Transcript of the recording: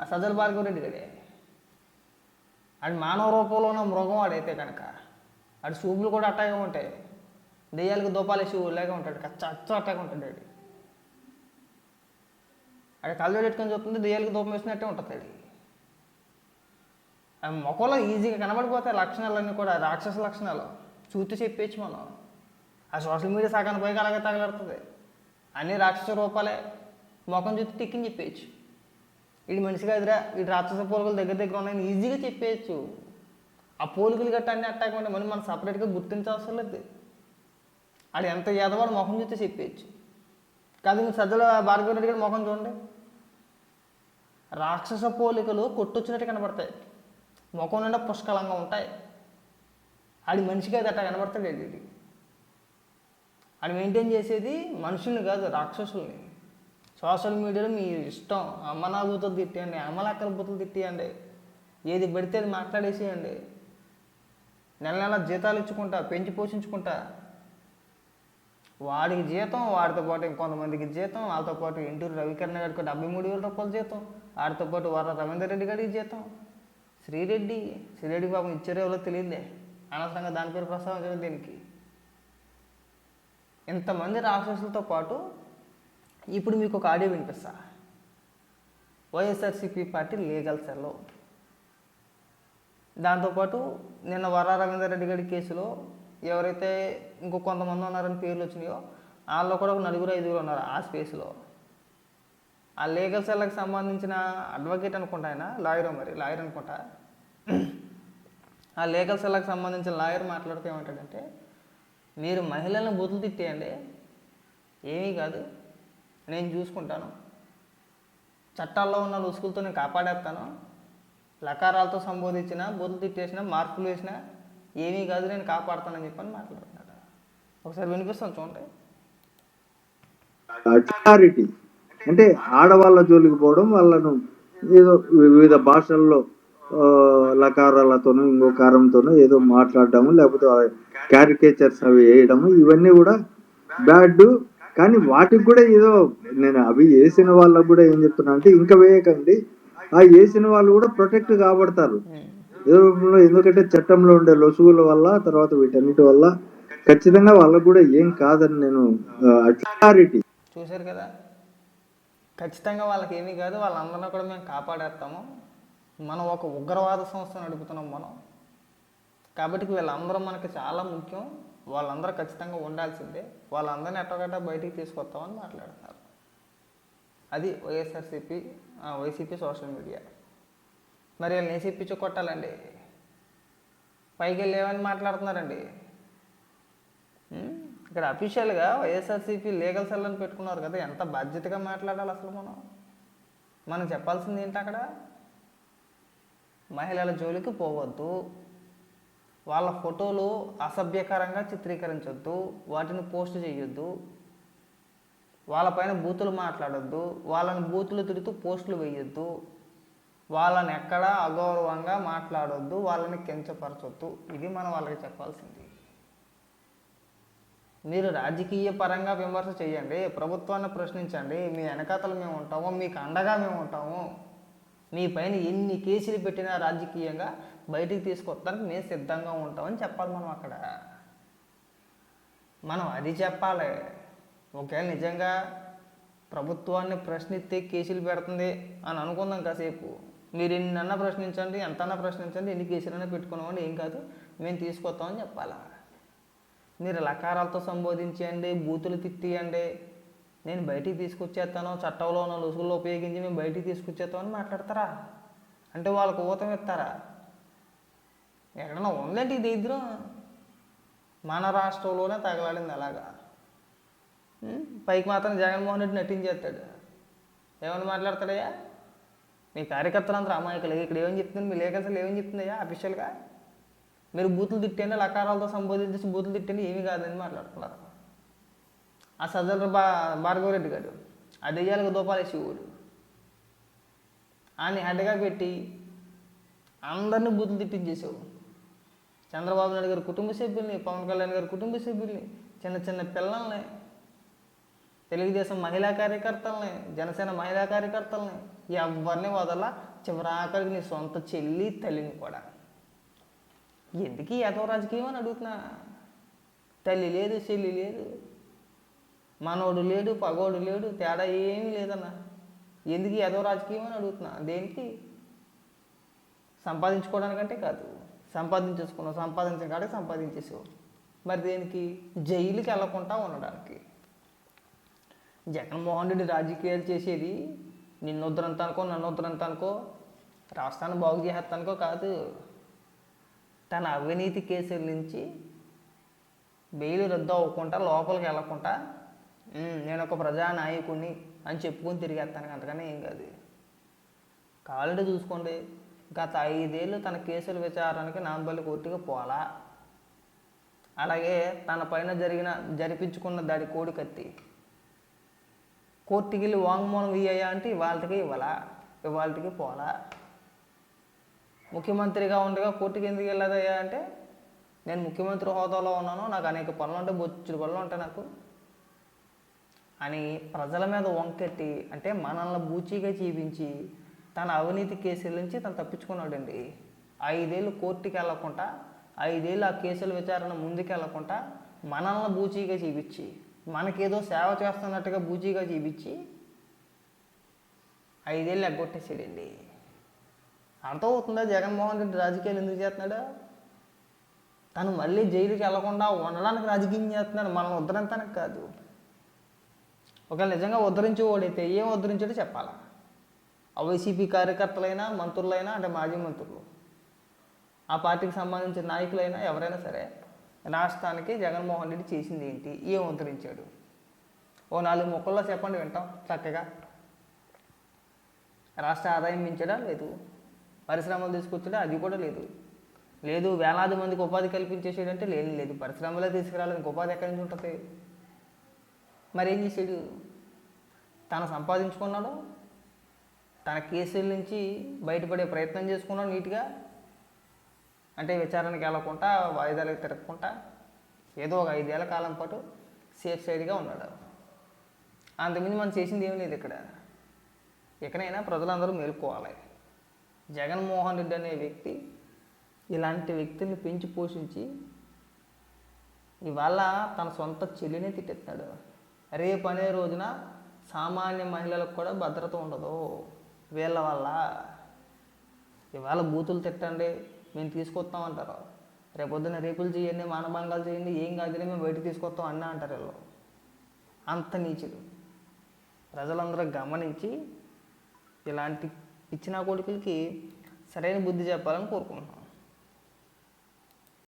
ఆ సజ్జల భార్గవ రెడ్డి గడే ఆడి మానవ రూపంలో ఉన్న మృగం వాడైతే కనుక ఆడి చూపులు కూడా అట్టాగే ఉంటాయి. దెయ్యాలకు దూపాలేసి ఊళ్ళగా ఉంటాడు. కచ్చ అచ్చ అట్టాగా ఉంటాడు ఆడి. ఆడి కళ్ళు పెట్టుకొని చెప్తుంది దెయ్యాలకు దూపం వేసినట్టే ఉంటుంది ఆడి. ఆ మొక్కలో ఈజీగా కనబడిపోతాయి లక్షణాలన్నీ కూడా రాక్షస లక్షణాలు. చూసి చెప్పేచ్చు మనం. ఆ సోషల్ మీడియా సగానికి పైగా అలాగే తగలడుతుంది. అన్ని రాక్షస రూపాలే ముఖం చూసి టిక్కిని చెప్పేయచ్చు. ఇది మనిషి ఎదురా ఈ రాక్షస పోలికలు దగ్గర దగ్గర ఉన్నాయని ఈజీగా చెప్పేయచ్చు. ఆ పోలికలు గట్ట అన్ని అట్టాక్ ఉంటే మళ్ళీ మనం సపరేట్గా గుర్తించవసరం లేదు. ఆడు ఎంత ఎదవాడు ముఖం చూస్తే చెప్పేయచ్చు. కాదు మీరు సజ్జల భార్గవ రెడ్డి గారి ముఖం చూడండి. రాక్షస పోలికలు కొట్టొచ్చినట్టు కనబడతాయి. ముఖం నిండా పుష్కలంగా ఉంటాయి. ఆడి మనిషికి అది అట్లా కనబడతాడు ఇది ఆడు మెయింటైన్ చేసేది మనుషుల్ని కాదు రాక్షసుల్ని. సోషల్ మీడియాలో మీ ఇష్టం. అమ్మనా బూతులు తిట్టేయండి అమ్మలక్కల బూతులు తిట్టేయండి ఏది పెడితే అది మాట్లాడేసేయండి. నెల నెల జీతాలు ఇచ్చుకుంటా పెంచి పోషించుకుంటా. వాడికి జీతం వాడితో పాటు ఇంకొంతమందికి జీతం వాళ్ళతో పాటు ఇంటూరు రవికరణ గారికి డెబ్బై మూడు వేల రూపాయలు జీతం వాడితో పాటు వర రవీందర్ రెడ్డి గారికి జీతం. శ్రీరెడ్డి శ్రీరెడ్డి పాపం ఇచ్చారో ఎవరో తెలియదులే. అనవసరంగా దాని పేరు ప్రస్తావించడం దీనికి? ఇంతమంది రాక్షసులతో పాటు ఇప్పుడు మీకు ఒక ఆడియో వినిపిస్తా. వైఎస్ఆర్సీపీ పార్టీ లీగల్ సెల్లో దాంతోపాటు నిన్న వరా రవీందర్ రెడ్డి గారి కేసులో ఎవరైతే ఇంకో కొంతమంది ఉన్నారని పేర్లు వచ్చినాయో వాళ్ళు కూడా ఒక నలుగురు ఐదుగురు ఉన్నారు ఆ స్పేస్లో. ఆ లీగల్ సెల్లకు సంబంధించిన అడ్వకేట్ అనుకుంటా ఆయన లాయర్ మరి లాయర్ అనుకుంటా. ఆ లీగల్ సెల్కి సంబంధించిన లాయర్ మాట్లాడితే ఏమంటాడంటే మీరు మహిళలను బూతులు తిట్టేయండి. ఏమీ కాదు. నేను చూసుకుంటాను. చట్టాల్లో ఉన్న లుసుకులతో నేను కాపాడేస్తాను. లకారాలతో సంబోధించిన బొద్దు తిట్టేసిన మార్పులు వేసిన ఏమీ కాదు నేను కాపాడుతానని చెప్పని మాట్లాడుతున్నాడు. ఒకసారి వినిపిస్తాను చూడండి. అథారిటీ అంటే ఆడవాళ్ళ జోలికి పోవడం వాళ్ళను ఏదో వివిధ భాషల్లో లకారాలతోనూ ఇంకో కారంతోనూ ఏదో మాట్లాడడము లేకపోతే క్యారికేచర్స్ అవి వేయడము ఇవన్నీ కూడా బ్యాడ్ కానీ వాటికి కూడా ఏదో నేను అవి వేసిన వాళ్ళకు కూడా ఏం చెప్తున్నా అంటే ఇంకా వేయకండి. ఆ వేసిన వాళ్ళు కూడా ప్రొటెక్ట్ కాబడతారు. ఏదో రూపంలో ఎందుకంటే చట్టంలో ఉండే లొసుగుల వల్ల తర్వాత వీటన్నిటి వల్ల ఖచ్చితంగా వాళ్ళకు కూడా ఏం కాదని నేను అథారిటీ చూశారు కదా? ఖచ్చితంగా వాళ్ళకి ఏమీ కాదు వాళ్ళందరినీ కూడా మేము కాపాడేస్తాము. మనం ఒక ఉగ్రవాద సంస్థ నడుపుతున్నాం మనం. కాబట్టి వీళ్ళందరూ మనకి చాలా ముఖ్యం. వాళ్ళందరూ ఖచ్చితంగా ఉండాల్సిందే. వాళ్ళందరినీ ఎట్టగట్ట బయటికి తీసుకొస్తామని మాట్లాడుతున్నారు. అది వైఎస్ఆర్సీపీ వైసీపీ సోషల్ మీడియా. మరి వీళ్ళని పిచ్చి కొట్టాలండి పైకి వెళ్ళేవని మాట్లాడుతున్నారండి? ఇక్కడ అఫీషియల్గా వైఎస్ఆర్సీపీ లీగల్ సెల్ అని పెట్టుకున్నారు కదా ఎంత బాధ్యతగా మాట్లాడాలి అసలు మనం? మనం చెప్పాల్సింది ఏంటి అక్కడ? మహిళల జోలికి పోవద్దు. వాళ్ళ ఫోటోలు అసభ్యకరంగా చిత్రీకరించొద్దు వాటిని పోస్ట్ చేయొద్దు వాళ్ళపైన బూతులు మాట్లాడొద్దు వాళ్ళని బూతులు తిడుతూ పోస్టులు వేయొద్దు వాళ్ళని ఎక్కడ అగౌరవంగా మాట్లాడొద్దు వాళ్ళని కించపరచొద్దు. ఇది మనం వాళ్ళకి చెప్పాల్సింది. మీరు రాజకీయ పరంగా విమర్శ చేయండి ప్రభుత్వాన్ని ప్రశ్నించండి మీ వెనకాతలు మేము ఉంటాము మీకు అండగా మేము ఉంటాము. మీ పైన ఎన్ని కేసులు పెట్టినా రాజకీయంగా బయటికి తీసుకొస్తానికి మేము సిద్ధంగా ఉంటామని చెప్పాలి మనం అక్కడ. మనం అది చెప్పాలి. ఒకవేళ నిజంగా ప్రభుత్వాన్ని ప్రశ్నిస్తే కేసులు పెడుతుంది అని అనుకుందాం కాసేపు. మీరు ఎన్నన్నా ప్రశ్నించండి ఎంతన్నా ప్రశ్నించండి ఎన్ని కేసులైనా పెట్టుకున్నామని ఏం కాదు మేము తీసుకొస్తామని చెప్పాలా? మీరు లకారాలతో సంబోధించండి బూతులు తిట్టియండి నేను బయటికి తీసుకొచ్చేస్తాను చట్టంలో ఉన్న లుసుగులు ఉపయోగించి మేము బయటికి తీసుకొచ్చేస్తామని మాట్లాడతారా? అంటే వాళ్ళకు ఊతం ఇస్తారా? ఎక్కడన్నా ఉందంటే ఇది ఇద్దరు మన రాష్ట్రంలోనే తగలాడింది అలాగా. పైకి మాత్రం జగన్మోహన్ రెడ్డి నటించేస్తాడు. ఏమని మాట్లాడతాడయ్యా? మీ కార్యకర్తలందరూ అమాయకులు. ఇక్కడ ఏమని చెప్తుంది మీ లేఖలు ఏమని చెప్తుందయ్యా అఫీషియల్గా మీరు బూతులు తిట్టండి లకారాలతో సంబోధించేసి బూతులు తిట్టండి ఏమీ కాదని మాట్లాడుతున్నారు. ఆ సదరు బా భార్గవరెడ్డి గారు ఆ దెయ్యాలకు దూపాలేసి శివుడు ఆయన్ని హెడ్గా పెట్టి అందరినీ బూతులు తిట్టించేసావు. చంద్రబాబు నాయుడు గారి కుటుంబ సభ్యుల్ని పవన్ కళ్యాణ్ గారి కుటుంబ సభ్యుల్ని చిన్న చిన్న పిల్లల్ని తెలుగుదేశం మహిళా కార్యకర్తల్ని జనసేన మహిళా కార్యకర్తల్ని ఎవరిని వదల చివరాఖరికి నీ సొంత చెల్లి తల్లిని కూడా. ఎందుకు ఈ యథవ రాజకీయం అని అడుగుతున్నా? తల్లి లేదు చెల్లి లేదు. మనోడు లేడు పగోడు లేడు తేడా ఏమీ లేదన్న. ఎందుకు ఏదో రాజకీయం అని అడుగుతున్నా? దేనికి? సంపాదించుకోవడానికంటే కాదు. సంపాదించేసుకున్నావు సంపాదించిన కాడే సంపాదించేసావు. మరి దేనికి? జైలుకి వెళ్ళకుండా ఉండడానికి. జగన్మోహన్ రెడ్డి రాజకీయాలు చేసేది నిన్ను వద్దరంతానుకో నన్ను వద్దరంతానుకో రాష్ట్రాన్ని బాగు చేసేస్తానుకో కాదు. తన అవినీతి కేసుల నుంచి బెయిల్ రద్దు అవ్వకుండా లోపలికి వెళ్ళకుండా నేను ఒక ప్రజానాయకుడిని అని చెప్పుకొని తిరిగేస్తాను అంతకనే ఏం కాదు. కావాలంటే చూసుకోండి. గత ఐదేళ్ళు తన కేసుల విచారానికి నాంపల్లి కోర్టుకి పోలా. అలాగే తన పైన జరిగిన జరిపించుకున్న దాడి కోడి కత్తి. కోర్టుకి వెళ్ళి వాంగ్మూలం ఇయ్యా అంటే ఇవాళకి ఇవ్వాలా? ఇవాళకి పోలా? ముఖ్యమంత్రిగా ఉండగా కోర్టుకి ఎందుకు వెళ్ళదయ్యా అంటే నేను ముఖ్యమంత్రి హోదాలో ఉన్నాను నాకు అనేక పనులు ఉంటాయి బొచ్చుడు పనులు ఉంటాయి నాకు. అని ప్రజల మీద వంకెట్టి అంటే మనల్ని బూచీగా చూపించి తన అవినీతి కేసుల నుంచి తను తప్పించుకున్నాడండి. ఐదేళ్ళు కోర్టుకి వెళ్ళకుండా ఐదేళ్ళు ఆ కేసుల విచారణ ముందుకెళ్ళకుండా మనల్ని బూచీగా చూపించి మనకేదో సేవ చేస్తున్నట్టుగా బూచీగా చూపించి ఐదేళ్ళు ఎగ్గొట్టేసాడండి అర్థమవుతుందా? జగన్మోహన్ రెడ్డి రాజకీయాలు ఎందుకు చేస్తున్నాడు? తను మళ్ళీ జైలుకి వెళ్ళకుండా ఉండడానికి రాజకీయం చేస్తున్నాడు. మనం ఉద్ధరించడానికి కాదు. ఒకవేళ నిజంగా ఉద్ధరించేవాడైతే ఏం ఉద్ధరించాడో చెప్పాలా? ఆ వైసీపీ కార్యకర్తలైనా మంత్రులైనా అంటే మాజీ మంత్రులు ఆ పార్టీకి సంబంధించిన నాయకులైనా ఎవరైనా సరే రాష్ట్రానికి జగన్మోహన్ రెడ్డి చేసింది ఏంటి? ఏం ఉద్ధరించాడు? ఓ నాలుగు మొక్కల్లో చెప్పండి వింటాం చక్కగా. రాష్ట్ర ఆదాయం పెంచడా లేదు? పరిశ్రమలు తీసుకొచ్చడా? అది కూడా లేదు. లేదు వేలాది మందికి ఉపాధి కల్పించేసాడంటే లేని లేదు. పరిశ్రమలే తీసుకురాలేదు ఇంక ఉపాధి ఎక్కడి నుంచి ఉంటుంది? మరి ఏం తను సంపాదించుకున్నాడు. తన కేసుల నుంచి బయటపడే ప్రయత్నం చేసుకున్నాడు నీట్గా. అంటే విచారణకి వెళ్ళకుండా వాయిదాలకు తిరగకుండా ఏదో ఒక ఐదేళ్ళ కాలం పాటు సేఫ్ సైడ్గా ఉన్నాడు. అంతకుమించి మనం చేసింది ఏం లేదు ఇక్కడ. ఎక్కడైనా ప్రజలందరూ మేలుకోవాలి. జగన్మోహన్ రెడ్డి అనే వ్యక్తి ఇలాంటి వ్యక్తుల్ని పెంచి పోషించి ఇవాళ తన సొంత చెల్లినే తిట్టెత్తాడు. రేపు అనే రోజున సామాన్య మహిళలకు కూడా భద్రత ఉండదు. వీళ్ళ వల్ల ఇవాళ బూతులు తిట్టండి మేము తీసుకొస్తామంటారు రేపొద్దున రేపులు చేయండి మానభంగాలు చేయండి ఏం కాదులే మేము బయటకు తీసుకొస్తాం అన్న అంటారు వీళ్ళు. అంత నీచులు. ప్రజలందరూ గమనించి ఇలాంటి ఇచ్చిన కొడుకులకి సరైన బుద్ధి చెప్పాలని కోరుకుంటున్నాం.